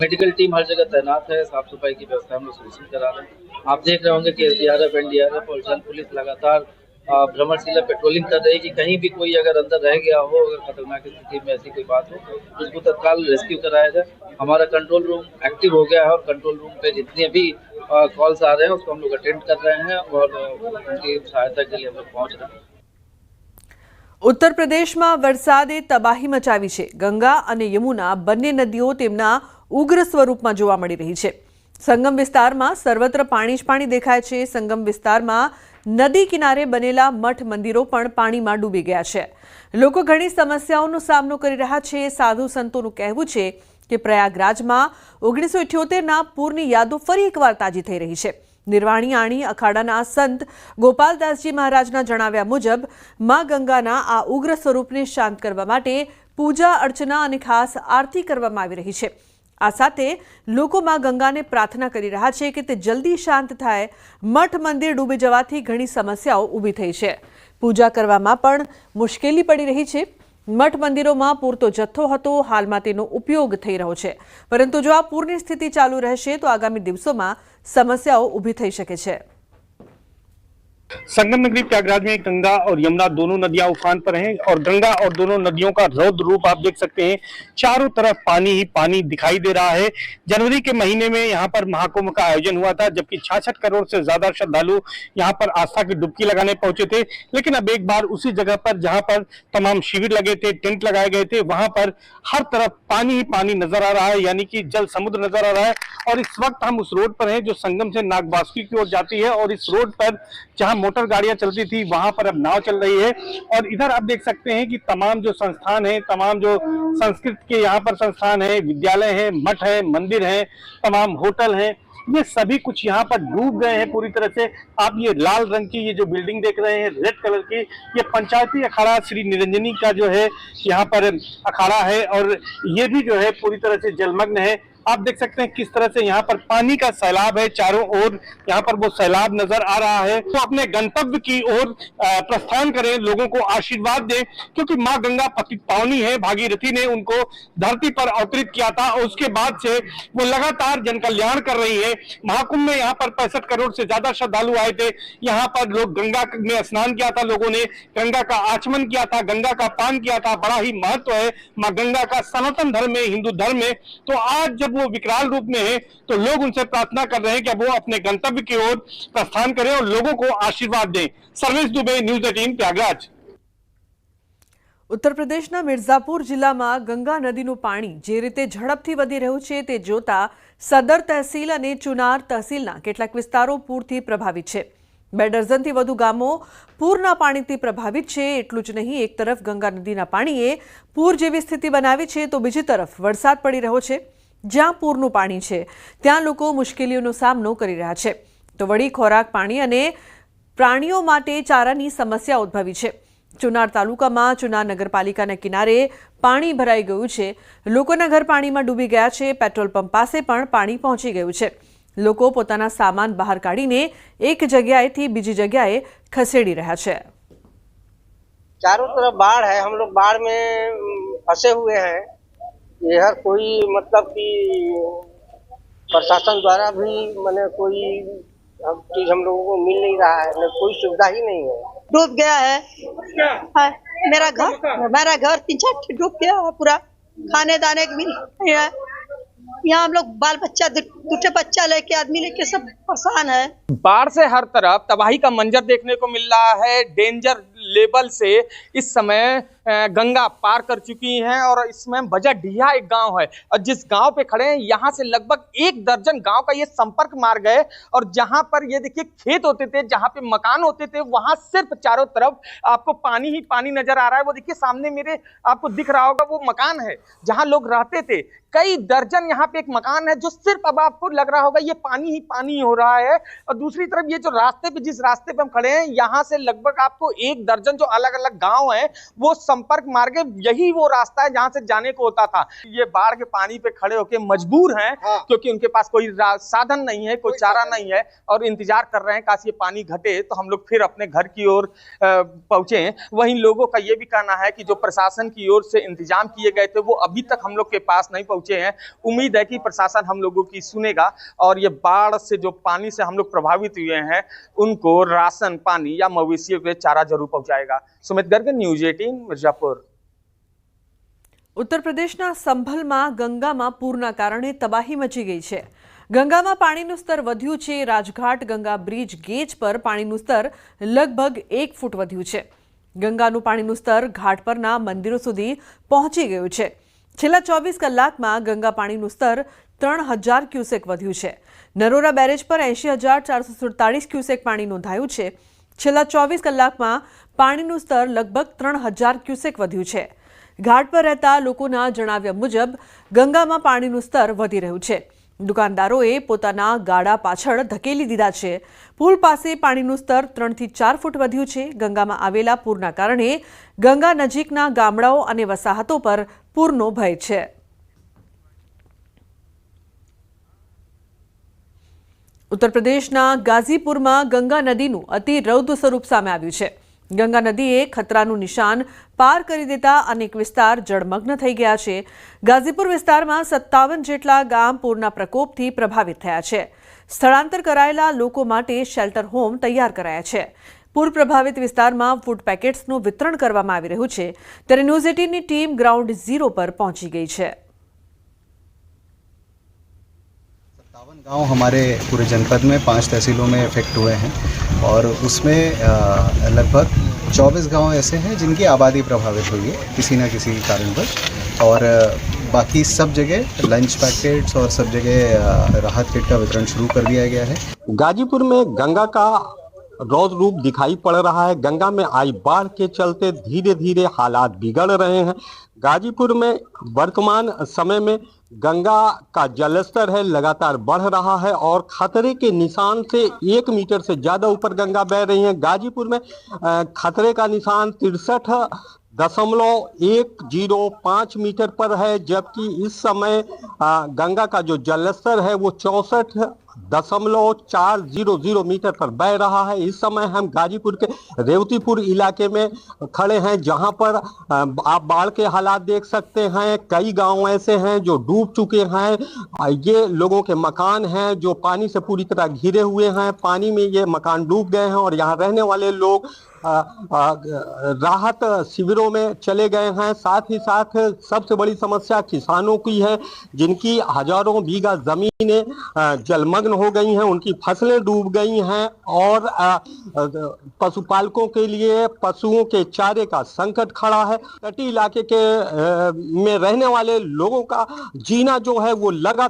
Medical team हर जगह तैनात है साफ सफाई की व्यवस्था हम लोग सुनिश्चित करा रहे हैं आप देख रहे होंगे कि एसडीआरएफ एनडीआरएफ और जल पुलिस लगातार अ, भ्रमणशीला पेट्रोलिंग कर रही है कि कहीं भी कोई अगर अंदर रह गया हो अगर खतरनाक स्थिति में ऐसी कोई बात हो तो उसको तत्काल रेस्क्यू कराया जाए हमारा कंट्रोल रूम एक्टिव हो गया है और कंट्रोल रूम पे जितने भी कॉल्स आ रहे हैं उसको हम लोग अटेंड कर रहे हैं और अ, उनकी सहायता के लिए हम लोग पहुंच रहे हैं ઉત્તર પ્રદેશમાં વરસાદે તબાહી મચાવી છે ગંગા અને યમુના બંને નદીઓ તેમના ઉગ્ર સ્વરૂપમાં જોવા મળી રહી છે. સંગમ વિસ્તારમાં સર્વત્ર પાણી જ પાણી દેખાય છે. સંગમ વિસ્તારમાં નદી કિનારે બનેલા મઠ મંદિરો પણ પાણીમાં ડૂબી ગયા છે. લોકો ઘણી સમસ્યાઓનો સામનો કરી રહ્યા છે. સાધુ સંતોનું કહેવું છે કે પ્રયાગરાજમાં ઓગણીસો ઇઠ્યોતેરના પૂરની યાદો ફરી એકવાર તાજી થઈ રહી છે. નિર્વાણી આણી અખાડાના સંત ગોપાલદાસજી મહારાજના જણાવ્યા મુજબ, મા ગંગાના આ ઉગ્ર સ્વરૂપને શાંત કરવા માટે પૂજા અર્ચના અને ખાસ આરતી કરવામાં આવી રહી છે. આ સાથે લોકોમાં ગંગાને પ્રાર્થના કરી રહ્યા છે કે તે જલ્દી શાંત થાય. મઠ મંદિર ડૂબી જવાથી ઘણી સમસ્યાઓ ઊભી થઈ છે. પૂજા કરવામાં પણ મુશ્કેલી પડી રહી છે. મઠ મંદિરોમાં પૂરતો જથ્થો હતો, હાલમાં તેનો ઉપયોગ થઈ રહ્યો છે. પરંતુ જો આ પૂરની સ્થિતિ ચાલુ રહેશે, તો આગામી દિવસોમાં સમસ્યાઓ ઊભી થઈ શકે છે. संगम नगरी प्रयागराज में गंगा और यमुना दोनों नदियाँ उफान पर हैं और गंगा और दोनों नदियों का रौद्र रूप आप देख सकते हैं। चारों तरफ़ पानी ही पानी दिखाई दे रहा है। जनवरी के महीने में यहाँ पर महाकुंभ का आयोजन हुआ था, जबकि छियासठ करोड़ से ज़्यादा श्रद्धालु यहाँ पर आस्था की डुबकी लगाने पहुँचे थे। लेकिन अब एक बार उसी जगह पर जहाँ पर तमाम शिविर लगे थे, टेंट लगाए गए थे, वहाँ पर हर तरफ़ पानी ही पानी नज़र आ रहा है, यानी कि जल समुद्र नज़र आ रहा है। और इस वक्त हम उस रोड पर है, जो संगम से नागबासुकी की ओर जाती है और इस रोड पर जहाँ मोटर गाड़ियाँ चलती थी, वहाँ पर अब नाव चल रही है। और इधर आप देख सकते हैं कि तमाम जो संस्थान है, तमाम जो संस्कृत के यहाँ पर संस्थान है, विद्यालय है, मठ है, मंदिर है, तमाम होटल है, ये सभी कुछ यहाँ पर डूब गए हैं पूरी तरह से। आप ये लाल रंग की ये जो बिल्डिंग देख रहे हैं, रेड कलर की, ये पंचायती अखाड़ा श्री निरंजनी का जो है यहाँ पर अखाड़ा है। और ये भी जो है पूरी तरह से जलमग्न है। आप देख सकते हैं किस तरह से यहाँ पर पानी का सैलाब है चारों ओर। यहाँ पर वो सैलाब नज़र आ रहा है। तो अपने गंतव्य की ओर प्रस्थान करें, लोगों को आशीर्वाद दें, क्योंकि माँ गंगा पतित पावनी है। भागीरथी ने उनको धरती पर अवतरित किया था और उसके बाद से वो लगातार जन कल्याण कर रही है। महाकुंभ में यहाँ पर पैंसठ करोड़ से ज़्यादा श्रद्धालु आए थे। यहाँ पर लोग गंगा में स्नान किया था लोगों ने। गंगा का आचमन किया था, गंगा का पान किया था। बड़ा ही महत्व है माँ गंगा का सनातन धर्म में, हिंदू धर्म में। तो आज जब वो विकराल रूप में है तो लोग उनसे प्रार्थना कर रहे हैं कि अब वो अपने गंतव्य की ओर प्रस्थान करें और लोगों को आशीर्वाद दें सर्वेश दुबे न्यूज एटीन प्रयागराज ઉત્તર પ્રદેશના મિર્ઝાપુર જિલ્લામાં ગંગા નદીનું પાણી જે રીતે ઝડપથી વધી રહ્યું છે તે જોતા સદર તહેસીલ અને ચુનાર તહેસીલના કેટલાક વિસ્તારો પૂરથી પ્રભાવિત છે બે ડઝનથી વધુ ગામો પૂરના પાણીથી પ્રભાવિત છે એટલું જ નહીં એક તરફ ગંગા નદીના પાણીએ પૂર જેવી સ્થિતિ બનાવી છે તો બીજી તરફ વરસાદ પડી રહ્યો છે જ્યાં પૂરનું પાણી છે ત્યાં લોકો મુશ્કેલીઓનો સામનો કરી રહ્યા છે તો વળી ખોરાક પાણી અને પ્રાણીઓ માટે ચારાની સમસ્યા ઉદ્ભવી છે ચુનાર તાલુકામાં ચુનાર નગરપાલિકાના કિનારે પાણી ભરાઈ ગયું છે લોકોના ઘર પાણીમાં ડૂબી ગયા છે પેટ્રોલ પંપ પાસે પણ પાણી પહોંચી ગયું છે લોકો પોતાના સામાન બહાર કાઢીને એક જગ્યાએથી બીજી જગ્યાએ ખસેડી રહ્યા છે चारों तरफ बाढ़ है हम लोग बाढ़ में अम, फंसे हुए हैं ये हर कोई मतलब कि प्रशासन द्वारा भी मैंने कोई हम चीज़ हम लोगों को मिल नहीं रहा है कोई सुविधा ही नहीं है। डूब गया है। हाँ, मेरा घर मेरा घर तीन चार डूब गया है पूरा। खाने दाने मिल नहीं है। यहाँ हम लोग बाल बच्चा दू- दूठे बच्चा लेके आदमी लेके सब परेशान है। बाढ़ से हर तरफ़ तबाही का मंजर देखने को मिल रहा है। डेंजर लेवल से इस समय गंगा पार कर चुकी है और इसमें बजाडिया एक गाँव है। और जिस गाँव पे खड़े हैं, यहाँ से लगभग एक दर्जन गाँव का ये संपर्क मार्ग है। और जहाँ पर ये देखिए, खेत होते थे, जहाँ पे मकान होते थे, वहाँ सिर्फ़ चारों तरफ़ आपको पानी ही पानी नज़र आ रहा है। वो देखिए, सामने मेरे आपको दिख रहा होगा, वो मकान है, जहाँ लोग रहते थे। कई दर्जन यहाँ पे एक मकान है, जो सिर्फ़ अब आपको लग रहा होगा, ये पानी ही पानी हो रहा है। और दूसरी तरफ़ ये जो रास्ते पे, जिस रास्ते पे हम खड़े हैं, यहाँ से लगभग आपको एक दर्जन जो अलग अलग गाँव है, वो संपर्क मार्ग यही वो रास्ता है जहाँ से जाने को होता था। ये बाढ़ के पानी पे खड़े होके मजबूर हैं क्योंकि उनके पास कोई साधन नहीं है कोई चारा नहीं है और इंतज़ार कर रहे हैं काश ये पानी घटे तो हम लोग फिर अपने घर की ओर पहुँचे वहीं लोगों का ये भी कहना है कि जो प्रशासन की ओर से इंतज़ाम किए गए थे वो अभी तक हम लोग के पास नहीं पहुँचे हैं। उम्मीद है कि प्रशासन हम लोगों की सुनेगा और ये बाढ़ से जो पानी से हम लोग प्रभावित हुए हैं उनको राशन पानी या मवेशियों के चारा ज़रूर पहुंचाएगा। सुमित गर्ग न्यूज़ एटीन મિર્ઝાપુર ઉત્તર પ્રદેશના સંભલમાં ગંગામાં પૂરના કારણે તબાહી મચી ગઈ છે. ગંગામાં પાણીનું સ્તર વધ્યું છે. રાજઘાટ, ગંગા બ્રિજ ગેજ પર પાણીનું સ્તર લગભગ એક ફૂટ વધ્યું છે. ગંગાનું પાણીનું સ્તર ઘાટ પરના મંદિરો સુધી પહોંચી ગયું છે. છેલ્લા ચોવીસ કલાકમાં ગંગા પાણીનું સ્તર ત્રણ હજાર ક્યુસેક વધ્યું છે. નરોરા બેરેજ પર એંશી હજાર ચારસો સુડતાળીસ ક્યુસેક પાણી નોંધાયું છે. છેલ્લા ચોવીસ કલાકમાં પાણીનું સ્તર લગભગ ત્રણ હજાર ક્યુસેક વધ્યું છે. ઘાટ પર રહેતા લોકોના જણાવ્યા મુજબ, ગંગામાં પાણીનું સ્તર વધી રહ્યું છે. દુકાનદારોએ પોતાના ગાડા પાછળ ધકેલી દીધા છે. પુલ પાસે પાણીનું સ્તર ત્રણથી ચાર ફૂટ વધ્યું છે. ગંગામાં આવેલા પૂરના કારણે ગંગા નજીકના ગામડાઓ અને વસાહતો પર પૂરનો ભય છે. ઉત્તર પ્રદેશના ગાઝીપુરમાં ગંગા નદીનું અતિ રૌદ્ર સ્વરૂપ સામે આવ્યું છે. ગંગા નદીએ ખતરાનું નિશાન પાર કરી દેતા અનેક વિસ્તાર જળમગ્ન થઈ ગયા છે. ગાઝીપુર વિસ્તારમાં સત્તાવન જેટલા ગામ પૂરના પ્રકોપથી પ્રભાવિત થયા છે. સ્થળાંતર કરાયેલા લોકો માટે શેલ્ટર હોમ તૈયાર કરાયા છે. પૂર પ્રભાવિત વિસ્તારમાં ફૂડ પેકેટ્સનું વિતરણ કરવામાં આવી રહ્યું છે. ત્યારે ન્યૂઝ એટીનની ટીમ ગ્રાઉન્ડ ઝીરો પર પહોંચી ગઈ છે. सत्तावन गाँव हमारे पूरे जनपद में पाँच तहसीलों में इफ़ेक्ट हुए हैं और उसमें लगभग 24 गाँव ऐसे हैं जिनकी आबादी प्रभावित हुई है किसी न किसी कारणवश। और बाकी सब जगह लंच पैकेट्स और सब जगह राहत किट का वितरण शुरू कर दिया गया है। गाजीपुर में गंगा का रौद्र रूप दिखाई पड़ रहा है। गंगा में आई बाढ़ के चलते धीरे धीरे हालात बिगड़ रहे हैं। गाजीपुर में वर्तमान समय में गंगा का जलस्तर है, लगातार बढ़ रहा है और खतरे के निशान से एक मीटर से ज़्यादा ऊपर गंगा बह रही है। गाजीपुर में खतरे का निशान तिरसठ दशमलव एक ज़ीरो पाँच मीटर पर है, जबकि इस समय गंगा का जो जलस्तर है, वो चौसठ दशमलव चार ज़ीरो ज़ीरो मीटर पर बह रहा है। इस समय हम गाजीपुर के रेवतीपुर इलाके में खड़े हैं, जहाँ पर आप बाढ़ के हालात देख सकते हैं। कई गाँव ऐसे हैं जो डूब चुके हैं। ये लोगों के मकान हैं जो पानी से पूरी तरह घिरे हुए हैं। पानी में ये मकान डूब गए हैं और यहाँ रहने वाले लोग राहत शिविरों में चले गए हैं। साथ ही साथ सबसे बड़ी समस्या किसानों की है, जिनकी हज़ारों बीघा जमीनें जलमग्न हो गई हैं, उनकी फ़सलें डूब गई हैं और पशुपालकों के लिए पशुओं के चारे का संकट खड़ा है। तटीय इलाके के में रहने वाले लोगों का जीना जो है वो लगातार